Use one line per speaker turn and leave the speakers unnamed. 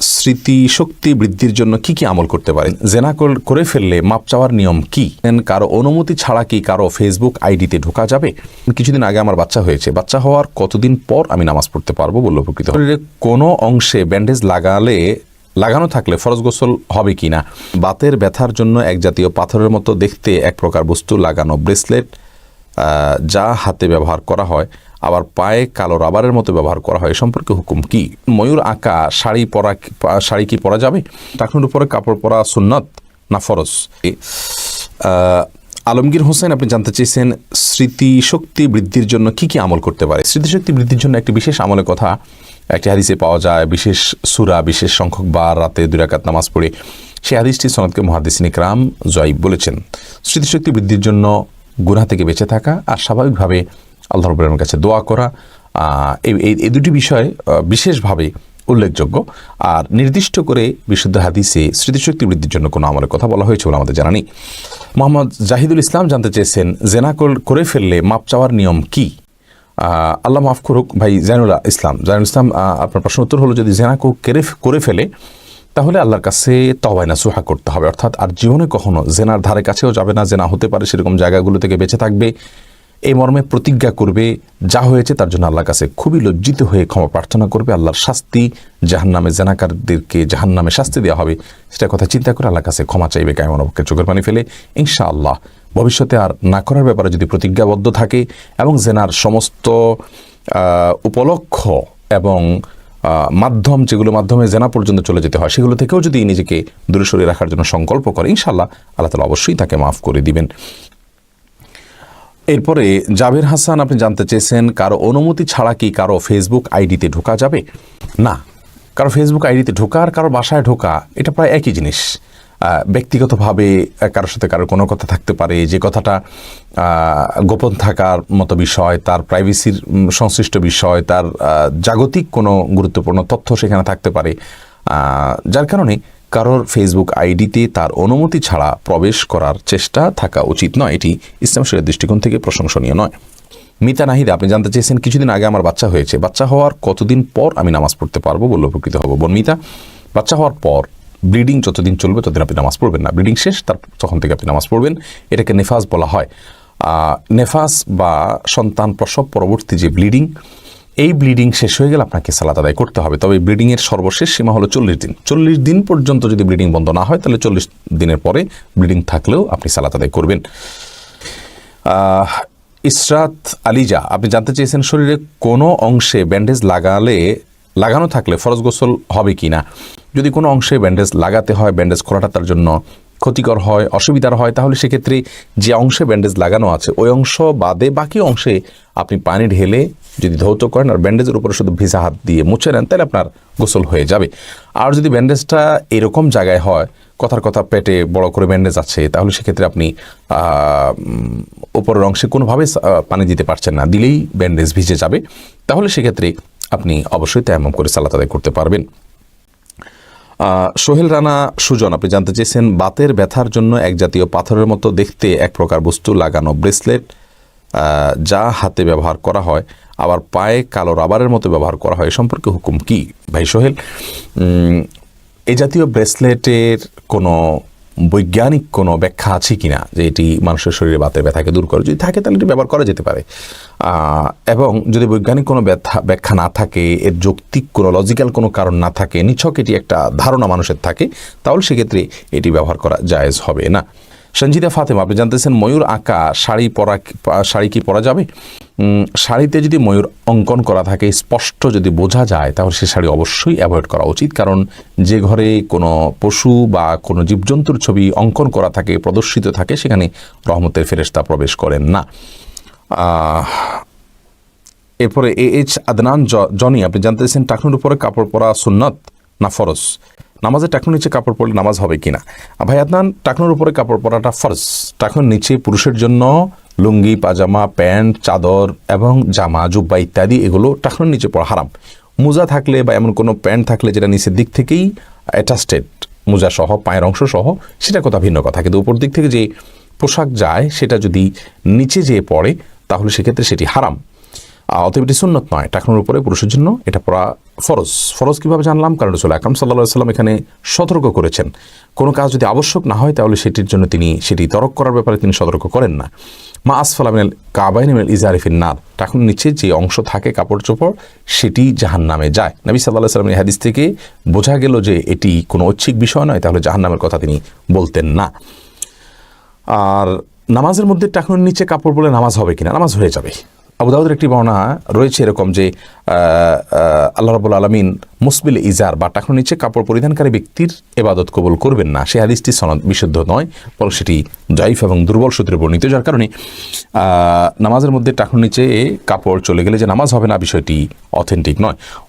স্মৃতিশক্তি বৃদ্ধির জন্য কি কি আমল করতে পারেন? জেনা কর- ফেললে মাপ চাওয়ার নিয়ম কি? কারও অনুমতি ছাড়া কি কারও ফেসবুক আইডিতে ঢোকা যাবে? কিছুদিন আগে আমার বাচ্চা হয়েছে। বাচ্চা হওয়ার কতদিন পর আমি নামাজ পড়তে পারব বলল প্রকৃত। কোনো অংশে ব্যান্ডেজ লাগালে, লাগানো থাকলে ফরজ গোসল হবে কি না বাতের ব্যথার জন্য এক জাতীয় পাথরের মতো দেখতে এক প্রকার বস্তু, লাগানো ব্রেসলেট যা হাতে ব্যবহার করা হয়, আবার পায়ে কালো রাবারের মতো ব্যবহার করা হয়। এ সম্পর্কে হুকুম কি? ময়ূর আঁকা শাড়ি পরা শাড়ি কি পরা যাবে? টাকনুর উপরে কাপড় পরা সুন্নত না ফরজ? আলমগীর হোসেন, আপনি জানতে চেয়েছেন স্মৃতিশক্তি বৃদ্ধির জন্য কি কি আমল করতে পারে? স্মৃতিশক্তি বৃদ্ধির জন্য একটি বিশেষ আমলের কথা একটি হাদিসে পাওয়া যায়। বিশেষ সুরা, বিশেষ সংখ্যক বার রাতে দুরাকাত নামাজ পড়ে। সেই হাদিসটি সনদকে মহাদিসিন ইকরাম জয়ীব বলেছেন। স্মৃতিশক্তি বৃদ্ধির জন্য গুনাহ থেকে বেঁচে থাকা আর স্বাভাবিকভাবে আল্লাহ রবের কাছে দোয়া করা এই, এই- দুটি বিষয় বিশেষভাবে উল্লেখযোগ্য। আর নির্দিষ্ট করে বিশুদ্ধ হাদিসে স্মৃতিশক্তি বৃদ্ধির জন্য কোনো আমলের কথা বলা হয়েছে বলে আমাদের জানা নেই। মোহাম্মদ জাহিদুল ইসলাম জানতে চেয়েছেন, জেনা করে ফেললে মাপ চাওয়ার নিয়ম কি? আল্লাহ মাফ করুক ভাই, জাইনুল ইসলাম। জাইনুল ইসলাম আপনার প্রশ্ন উত্তর হলো, যদি কেরে করে ফেলে তাহলে আল্লাহর কাছে তবায় না সুহা করতে হবে। অর্থাৎ আর জীবনে কখনো জেনার ধারে কাছেও যাবে না, জেনা হতে পারে সেরকম জায়গাগুলো থেকে বেঁচে থাকবে, এই মর্মে প্রতিজ্ঞা করবে, যা হয়েছে তার জন্য আল্লাহর কাছে খুবই লজ্জিত হয়ে ক্ষমা প্রার্থনা করবে, আল্লাহর শাস্তি, জাহান্নামে জেনাকারদেরকে জাহান্নামে শাস্তি দেওয়া হবে সেটা কথা চিন্তা করে আল্লাহর কাছে ক্ষমা চাইবে কেমন অবকে চোখের পানি ফেলে ইনশা আল্লাহ ভবিষ্যতে আর না করার ব্যাপারে যদি প্রতিজ্ঞাবদ্ধ থাকে এবং জেনার সমস্ত উপলক্ষ এবং মাধ্যম, যেগুলো মাধ্যমে জেনা পর্যন্ত চলে যেতে হয়, সেগুলো থেকেও যদি নিজেকে দূরে সরিয়ে রাখার জন্য সংকল্প করে ইনশাল্লাহ আল্লাহ তালা অবশ্যই তাকে মাফ করে দিবেন। এরপরে জাভের হাসান, আপনি জানতে চেয়েছেন, কারও অনুমতি ছাড়া কি কারও ফেসবুক আইডিতে ঢোকা যাবে? না, কারও ফেসবুক আইডিতে ঢোকা আর কারও বাসায় ঢোকা, এটা প্রায় একই জিনিস। ব্যক্তিগতভাবে কারোর সাথে কারোর কোনো কথা থাকতে পারে, যে কথাটা গোপন থাকার মতো বিষয়, তার প্রাইভেসির সংশ্লিষ্ট বিষয়, তার জাগতিক কোনো গুরুত্বপূর্ণ তথ্য সেখানে থাকতে পারে। যার কারণে কারোর ফেসবুক আইডিতে তার অনুমতি ছাড়া প্রবেশ করার চেষ্টা থাকা উচিত নয়। এটি ইসলাম শরীরের দৃষ্টিকোণ থেকে প্রশংসনীয় নয়। মিতা নাহিদা, আপনি জানতে চেয়েছেন, কিছুদিন আগে আমার বাচ্চা হয়েছে। বাচ্চা হওয়ার কতদিন পর আমি নামাজ পড়তে পারব বলে উপকৃত হব? বোন মিতা, বাচ্চা হওয়ার পর ব্লিডিং যতদিন চলবে ততদিন আপনি নামাজ পড়বেন না। ব্লিডিং শেষ, তার তখন থেকে আপনি নামাজ পড়বেন। এটাকে নেফাজ বলা হয়। নেফাস বা সন্তান প্রসব পরবর্তী যে ব্লিডিং, এই ব্লিডিং শেষ হয়ে গেলে আপনাকে সালাত আদায় করতে হবে। তবে ব্লিডিংয়ের সর্বশেষ সীমা হলো চল্লিশ দিন। চল্লিশ দিন পর্যন্ত যদি ব্লিডিং বন্ধ না হয়, তাহলে চল্লিশ দিনের পরে ব্লিডিং থাকলেও আপনি সালাত আদায় করবেন। ইসরাত আলিজা, আপনি জানতে চেয়েছেন শরীরে কোনো অংশে ব্যান্ডেজ লাগালে লাগানো থাকলে ফরজ গোসল হবে কি না? যদি কোনো অংশে ব্যান্ডেজ লাগাতে হয় ব্যান্ডেজ খোলাটা তার জন্য ক্ষতিকর হয়, অসুবিধার হয়, তাহলে সেক্ষেত্রে যে অংশে ব্যান্ডেজ লাগানো আছে, ওই অংশ বাদে বাকি অংশে আপনি পানি ঢেলে যদি ধৌত করেন আর ব্যান্ডেজের উপরে শুধু ভিজা হাত দিয়ে মুছে নেন, তাহলে আপনার গোসল হয়ে যাবে। আর যদি ব্যান্ডেজটা এরকম জায়গায় হয়, কথার কথা পেটে বড় করে ব্যান্ডেজ আছে, তাহলে সেক্ষেত্রে আপনি উপরের অংশে কোনোভাবে পানি দিতে পারছেন না, দিলেই ব্যান্ডেজ ভিজে যাবে। তাহলে সেক্ষেত্রে আপনি অবশ্যই তেমন করে সালাত আদায় করতে পারবেন। সোহেল রানা সুজন, আপনি জানতে চেয়েছেন, বাতের ব্যথার জন্য এক জাতীয় পাথরের মতো দেখতে এক প্রকার বস্তু, লাগানো ব্রেসলেট যা হাতে ব্যবহার করা হয়, আবার পায়ে কালো রাবারের মতো ব্যবহার করা হয়। সম্পর্কে হুকুম কি? ভাই সোহেল এ জাতীয় ব্রেসলেটের কোনো বৈজ্ঞানিক কোনো ব্যাখ্যা আছে কি না যে এটি মানুষের শরীরে বাতের ব্যথাকে দূর করে? যদি থাকে, তাহলে এটি ব্যবহার করা যেতে পারে। এবং যদি বৈজ্ঞানিক কোনো ব্যথা, ব্যাখ্যা না থাকে, এর যৌক্তিক কোনো লজিক্যাল কোনো কারণ না থাকে, নিছক এটি একটা ধারণা মানুষের থাকে, তাহলে সেক্ষেত্রে এটি ব্যবহার করা জায়েজ হবে না। সঞ্জিদা ফাতেমা, আপনি জানতেছেন ময়ূর আঁকা শাড়ি পরা শাড়ি কি পরা যাবে? শাড়িতে যদি ময়ূর অঙ্কন করা থাকে, স্পষ্ট যদি বোঝা যায়, তাহলে সে শাড়ি অবশ্যই অ্যাভয়েড করা উচিত। কারণ যে ঘরে কোনো পশু বা কোনো জীবজন্তুর ছবি অঙ্কন করা থাকে, প্রদর্শিত থাকে, সেখানে রহমতের ফেরেশতা প্রবেশ করেন না। এরপরে এ এইচ আদনান জনি, আপনি জানতেছেন টাকনুর উপরে কাপড় পরা সুন্নত না ফরজ? নামাজের টাকনুর নিচে কাপড় পরলে নামাজ হবে কিনা? ভাই, আদনান টাকনুর উপরে কাপড় পরাটা ফরজ। টাকনুর নিচে পুরুষের জন্য লুঙ্গি, পাজামা, প্যান্ট, চাদর এবং জামা, জুব্বা ইত্যাদি, এগুলো টাকনুর নিচে পরা হারাম। মোজা থাকলে বা এমন কোনো প্যান্ট থাকলে যেটা নিচের দিক থেকেই অ্যাটাস্টেড মোজা সহ, পায়ের অংশ সহ, সেটা কথা ভিন্ন কথা। কিন্তু উপর দিক থেকে যে পোশাক যায়, সেটা যদি নিচে যেয়ে পড়ে, তাহলে সেক্ষেত্রে সেটি হারাম। অতএব এটি সুন্নত নয়। টাকনুর উপরে পুরুষের জন্য এটা পরা ফরজ ফরজ কীভাবে জানলাম? কারণ রসুল আকরম সাল্লা সাল্লাম এখানে সতর্ক করেছেন। কোনো কাজ যদি আবশ্যক না হয়, তাহলে সেটির জন্য তিনি, সেটি তরক করার ব্যাপারে তিনি সতর্ক করেন না। মা আসফালামিনাল কাবাইন ইজারিফিন নার। টাকুন নিচে যে অংশ থাকে, কাপড় চোপড়, সেটি জাহান নামে যায়। নবী সাল্লাহ সাল্লামের হাদিস থেকে বোঝা গেল যে এটি কোনো ঐচ্ছিক বিষয় নয়, তাহলে জাহান নামের কথা তিনি বলতেন না। আর নামাজের মধ্যে টাকনুর নিচে কাপড় বলে নামাজ হবে কিনা? নামাজ হয়ে যাবে। আবু দাউদের একটি বর্ণনা রয়েছে এরকম যে আল্লাহ রাবুল আলমিন মুসবিল ইজার বা টাকার নিচে কাপড় পরিধানকারী ব্যক্তির এবাদত কবুল করবেন না। সে হাদিসটি সনদ বিশুদ্ধ নয়, বরং সেটি জয়ীফ এবং দুর্বল সূত্রে বর্ণিত, যার কারণে নামাজের মধ্যে টাকার নিচে কাপড় চলে গেলে যে নামাজ হবে না বিষয়টি অথেন্টিক নয়।